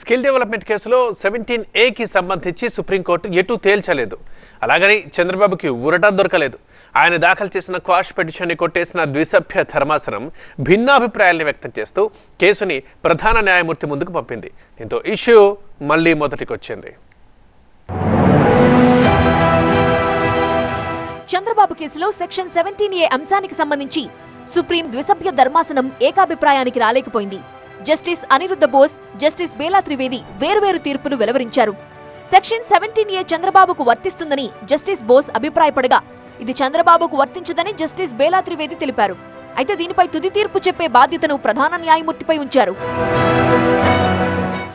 Skill development కేసులో seventeen ఏకి సంబంధించి సుప్రీంకోర్టు ఎటూ తేల్చలేదు. అలాగని చంద్రబాబుకి ఊరట దొరకలేదు. ఆయన దాఖలు చేసిన క్వాష్ పిటిషన్ని కొట్టేసిన ద్విసభ్య ధర్మాసనం భిన్నాభిప్రాయాల్ని వ్యక్తం చేస్తూ కేసుని ప్రధాన న్యాయమూర్తి ముందుకు పంపింది. దీంతో ఇష్యూ మళ్ళీ మొదటికొచ్చింది. చంద్రబాబు కేసులో సెక్షన్ సెవెంటీన్ ఏ అంశానికి సంబంధించి సుప్రీం ద్విసభ్య ధర్మాసనం ఏకాభిప్రాయానికి రాలేకపోయింది. జస్టిస్ అనిరుద్ధ బోస్ జస్టిస్ బేలా త్రివేది వేరువేరు తీర్పులు వెలువరించారు. సెక్షన్ సెవెంటీన్ ఏ చంద్రబాబుకు వర్తిస్తుందని జస్టిస్ బోస్ అభిప్రాయపడగా ఇది చంద్రబాబుకు వర్తించదని జస్టిస్ బేలా త్రివేది తెలిపారు. అయితే దీనిపై తుది తీర్పు చెప్పే బాధ్యతను ప్రధాన న్యాయమూర్తిపై ఉంచారు.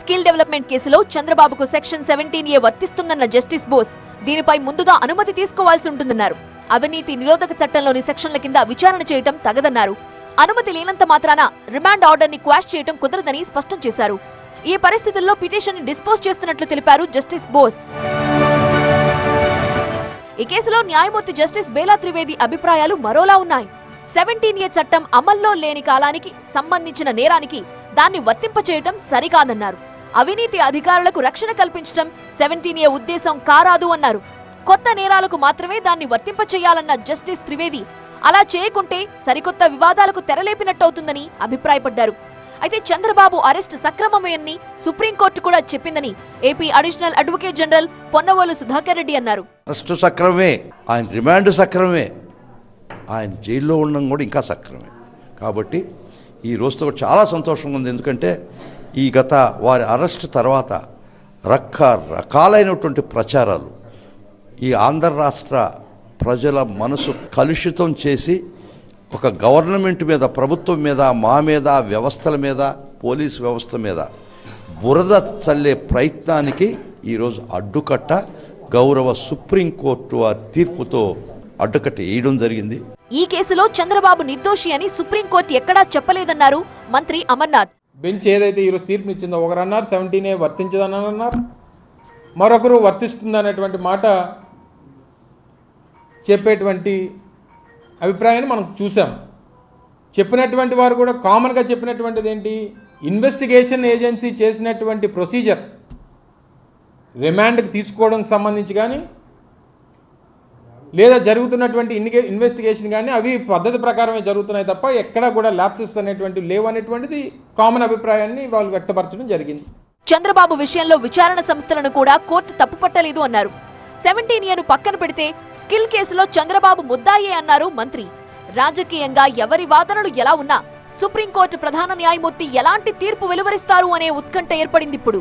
స్కిల్ డెవలప్మెంట్ కేసులో చంద్రబాబుకు సెక్షన్ సెవెంటీన్ ఏ వర్తిస్తుందన్న జస్టిస్ బోస్ దీనిపై ముందుగా అనుమతి తీసుకోవాల్సి ఉంటుందన్నారు. అవినీతి నిరోధక చట్టంలోని సెక్షన్ల కింద విచారణ చేయటం తగదన్నారు. అనుమతి లేనంత మాత్రాన రిమాండ్ ఆర్డర్ని క్వాష్ చేయటం కుదరదని స్పష్టం చేశారు. ఈ పరిస్థితుల్లో పిటిషన్ని డిస్పోజ్ చేస్తున్నట్లు తెలిపారు జస్టిస్ బోస్. ఈ కేసులో న్యాయమూర్తి జస్టిస్ బేలా త్రివేది అభిప్రాయాలు మరోలా ఉన్నాయి. సెవెంటీన్ ఏ చట్టం అమల్లో లేని కాలానికి సంబంధించిన నేరానికి దాన్ని వర్తింపచేయటం సరికాదన్నారు. అవినీతి అధికారులకు రక్షణ కల్పించడం సెవెంటీన్ ఏ ఉద్దేశం కారాదు అన్నారు. కొత్త నేరాలకు మాత్రమే దాన్ని వర్తింపచేయాలన్న జస్టిస్ త్రివేది అలా చేయకుంటే సరికొత్త వివాదాలకు తెరలేపినట్టవుతుందని అభిప్రాయపడ్డారు. అయితే చంద్రబాబు అరెస్ట్ సక్రమమేనని సుప్రీంకోర్టు కూడా చెప్పిందని AP additional advocate general Ponnavolu Sudhakar Reddy అన్నారు. అరెస్టు సక్రమే ఆయన రిమాండ్ సక్రమే ఆయన జైల్లో ఉండడం కూడా ఇంకా సక్రమే. కాబట్టి ఈ రోజుతో చాలా సంతోషంగా ఉంది. ఎందుకంటే ఈ గత వారి అరెస్ట్ తర్వాత రకరకాలైనటువంటి ప్రచారాలు ఈ ఆంధ్ర రాష్ట్ర ప్రజల మనసు కలుషితం చేసి ఒక గవర్నమెంట్ మీద ప్రభుత్వం మీద మా మీద వ్యవస్థల మీద పోలీస్ వ్యవస్థ మీద బురద చల్లే ప్రయత్నానికి ఈరోజు అడ్డుకట్ట గౌరవ సుప్రీంకోర్టు వారి తీర్పుతో అడ్డుకట్ట వేయడం జరిగింది. ఈ కేసులో చంద్రబాబు నిర్దోషి అని సుప్రీంకోర్టు ఎక్కడా చెప్పలేదన్నారు మంత్రి అమర్నాథ్. బెంచ్ ఏదైతే ఈరోజు తీర్పునిచ్చిందో ఒకరు అన్నారు సెవెంటీన్ ఏ వర్తించదని అన్నారు మరొకరు వర్తిస్తుంది అనేటువంటి మాట చెప్పేటువంటి అభిప్రాయాన్ని మనం చూసాం. చెప్పినటువంటి వారు కూడా కామన్గా చెప్పినటువంటిది ఏంటి? ఇన్వెస్టిగేషన్ ఏజెన్సీ చేసినటువంటి ప్రొసీజర్ రిమాండ్కి తీసుకోవడానికి సంబంధించి కానీ లేదా జరుగుతున్నటువంటి ఇన్గే ఇన్వెస్టిగేషన్ కానీ అవి పద్ధతి ప్రకారమే జరుగుతున్నాయి తప్ప ఎక్కడా కూడా ల్యాప్సెస్ అనేటువంటివి లేవు అనేటువంటిది కామన్ అభిప్రాయాన్ని వాళ్ళు వ్యక్తపరచడం జరిగింది. చంద్రబాబు విషయంలో విచారణ సంస్థలను కూడా కోర్టు తప్పుపట్టలేదు అన్నారు. సెవెంటీన్ ఏను పక్కన పెడితే స్కిల్ కేసులో చంద్రబాబు ముద్దాయే అన్నారు మంత్రి. రాజకీయంగా ఎవరి వాదనలు ఎలా ఉన్నా సుప్రీంకోర్టు ప్రధాన న్యాయమూర్తి ఎలాంటి తీర్పు వెలువరిస్తారు అనే ఉత్కంఠ ఏర్పడింది ఇప్పుడు